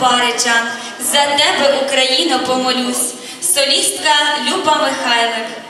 Барича. За тебе, Україно, помолюсь. Солістка Люба Михайлик.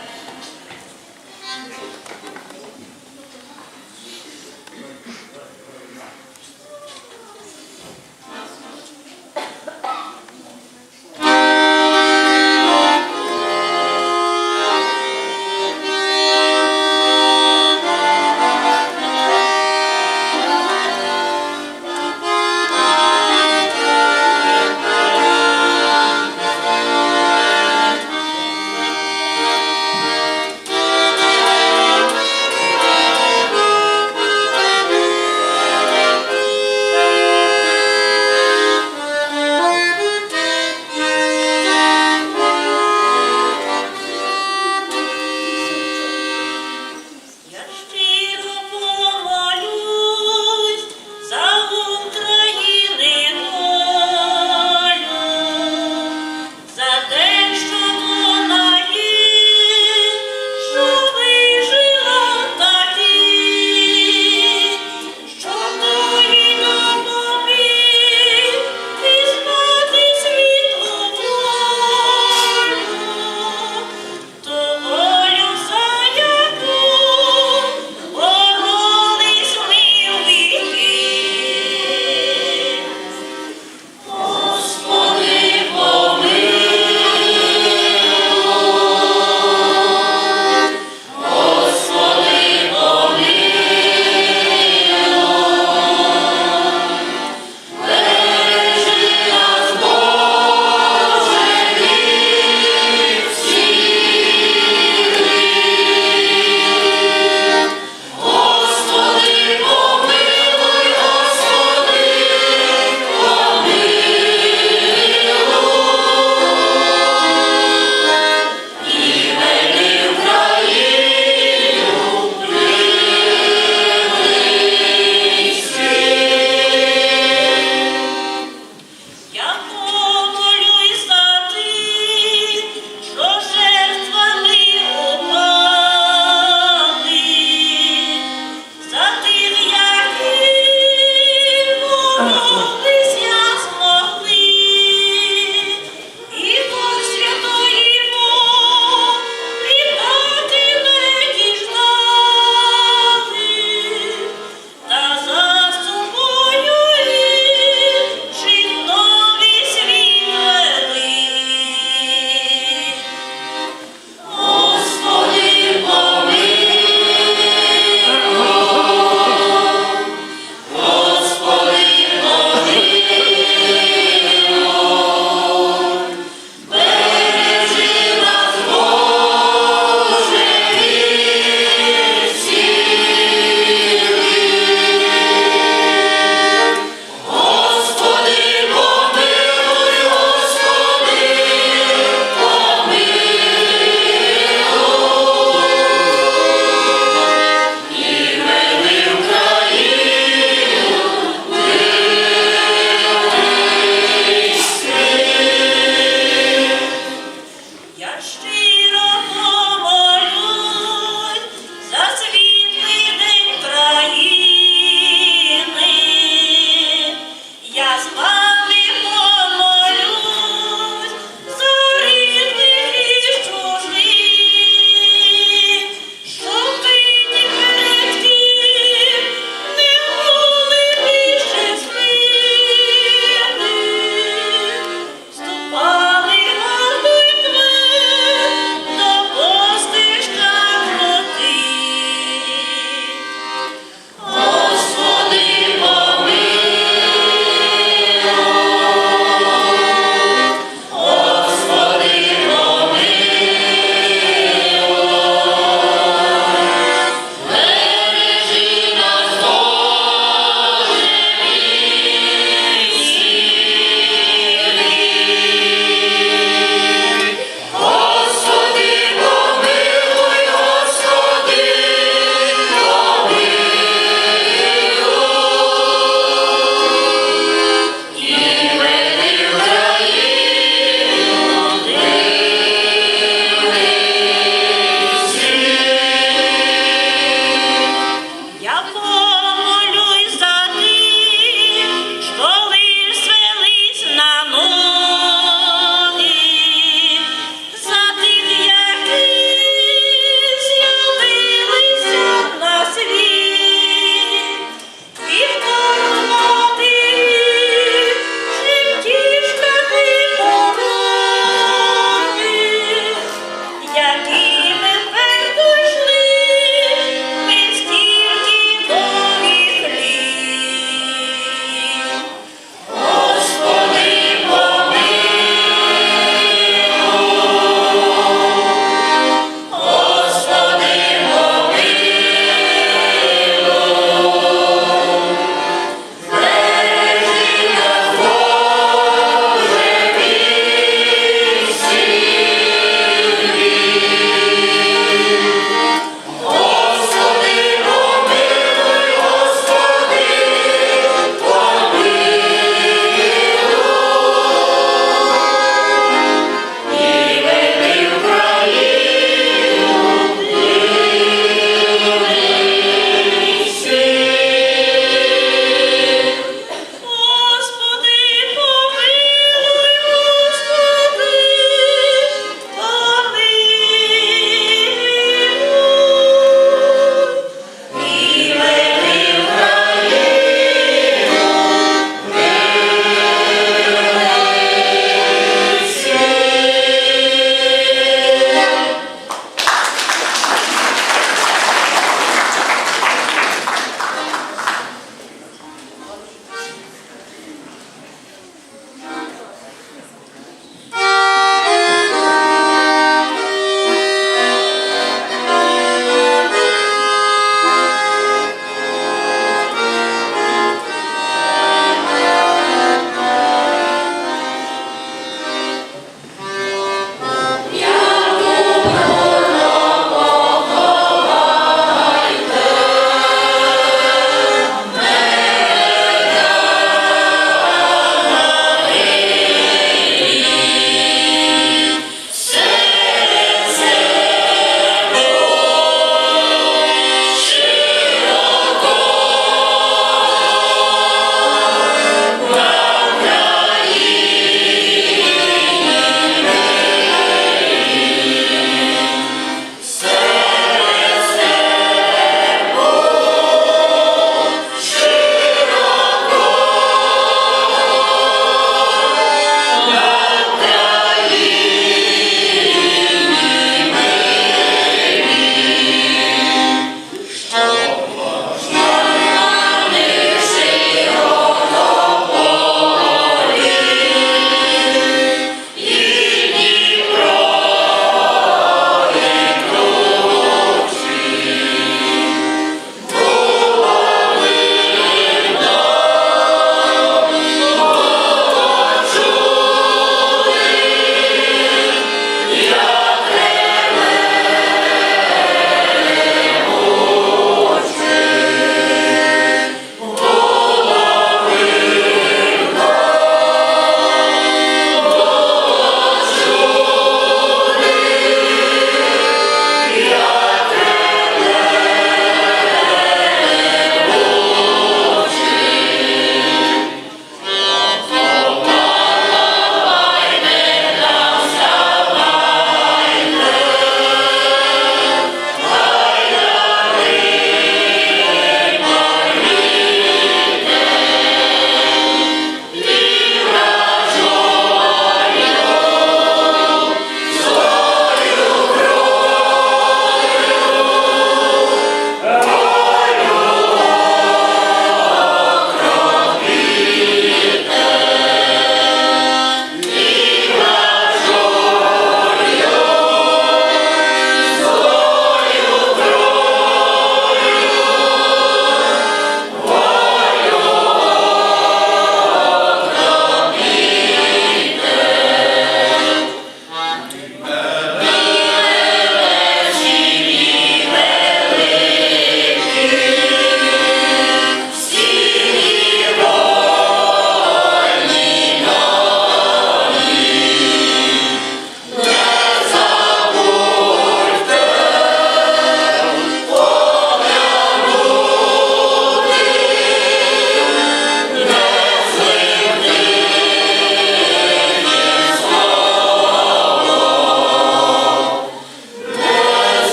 Lord.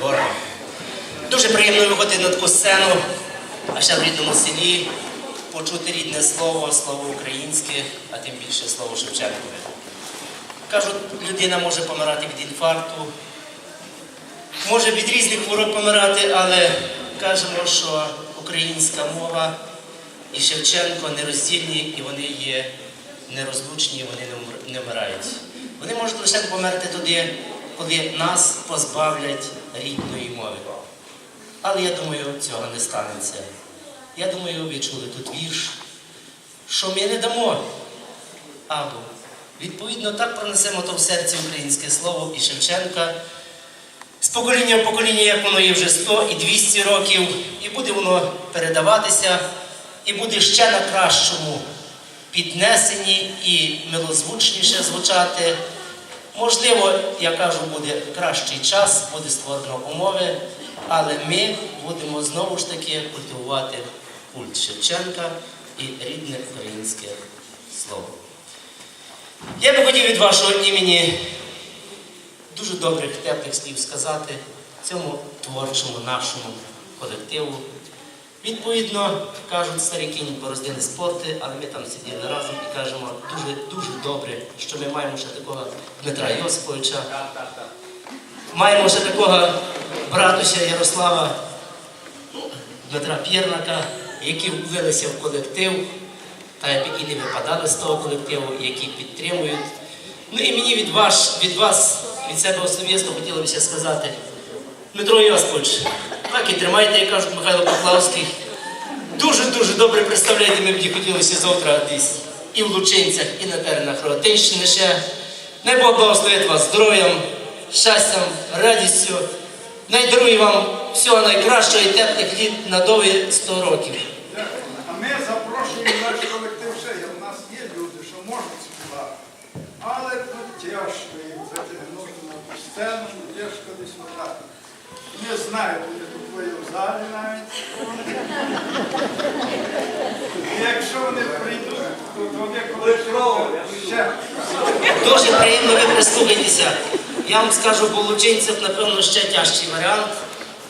Надривати. Дуже приємно виходити на таку сцену, а ще в рідному селі почути рідне слово, слово українське, а тим більше слово Шевченкове. Кажуть, людина може помирати від інфаркту, може від різних хвороб помирати, але кажемо, що українська мова і Шевченко нероздільні, і вони є нерозлучні, вони не вмирають. Вони можуть лише померти тоді, коли нас позбавлять рідної мови. Але я думаю, цього не станеться. Я думаю, ви чули тут вірш, що ми не дамо або. Відповідно, так пронесемо то в серці українське слово і Шевченка. З покоління в покоління, як воно є вже 100 і 200 років, і буде воно передаватися, і буде ще на кращому піднесені і милозвучніше звучати. Можливо, я кажу, буде кращий час, буде створено умови, але ми будемо знову ж таки культивувати культ Шевченка і рідне українське слово. Я би хотів від вашого імені дуже добрих, теплих слів сказати цьому творчому нашому колективу. Відповідно, кажуть, старі кінь бороздини спорти, але ми там сиділи разом і кажемо дуже дуже добре, що ми маємо ще такого Дмитра Йосиповича. Маємо ще такого братуся Ярослава Дмитра П'єрнака, які влилися в колектив, та і не випадали з того колективу, які підтримують. Ну і мені від вас, від вас, від себе особисто хотілося сказати, Дмитро Йосипович, так і тримайте, як кажуть Михайло Поплавський. Дуже-дуже добре представляєте, ми б хотілося завтра десь і в Лучинцях, і на теренах Рогатинщини ще. Най Бог благословить вас здоров'ям, щастям, радістю. Най дарує вам всього найкращого і теплих літ на довгі 100 років. А ми запрошуємо наш колектив ще. У нас є люди, що можуть співати. Але тут тяжко їм затягнути на сцену, тяжко десь подати. Не знаю, буде тут в залі навіть. І якщо вони прийдуть, то вони колектив ще. Дуже приємно ви прислухайтеся. Я вам скажу, по Лучинцях, напевно, ще тяжчий варіант.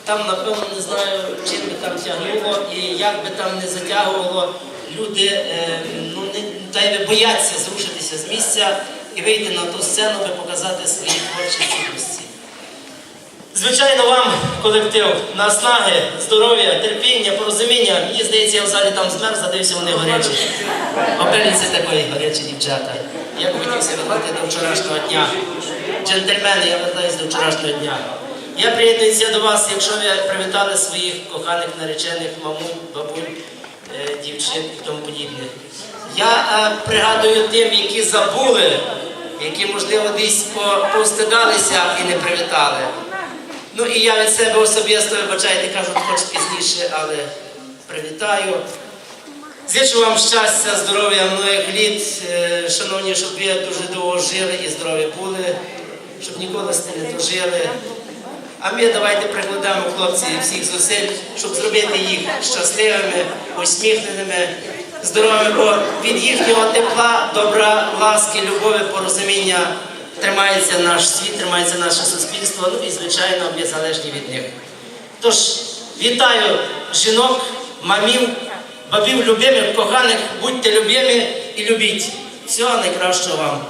Там, напевно, не знаю, чим би там тягнуло і як би там не затягувало. Люди е, ну, не, та й бояться зрушитися з місця і вийти на ту сцену, би показати свої творчі. Звичайно, вам, колектив, наснаги, здоров'я, терпіння, порозуміння. Мені здається, я в залі там змерз, задивився, вони горячі. Обельниці такої гарячі дівчата. Я хотів вертати до вчорашнього дня. Джентльмени, я вертаюся до вчорашнього дня. Я приєднуюся до вас, якщо ви привітали своїх коханих наречених, мамуль, бабуль, е, дівчин і тому подібне. Я е, пригадую тим, які забули, які, можливо, десь по- повстидалися і не привітали. Ну і я від себе особисто, вибачайте, кажу, хоч пізніше, але привітаю. Зичу вам щастя, здоров'я, многих літ, е, шановні, щоб ви дуже довго жили і здорові були, щоб ніколи з не дожили. А ми давайте прикладемо хлопці всіх зусиль, щоб зробити їх щасливими, усміхненими, здоровими, бо від їхнього тепла, добра, ласки, любові, порозуміння тримається наш світ, тримається наше суспільство, ну і, звичайно, ми залежні від них. Тож вітаю жінок, мамів, бабів, любимих, коханих, будьте любимі і любіть. Всього найкращого вам.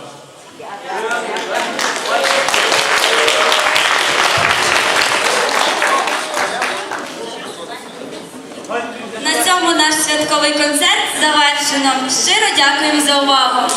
На цьому наш святковий концерт завершено. Щиро дякуємо за увагу.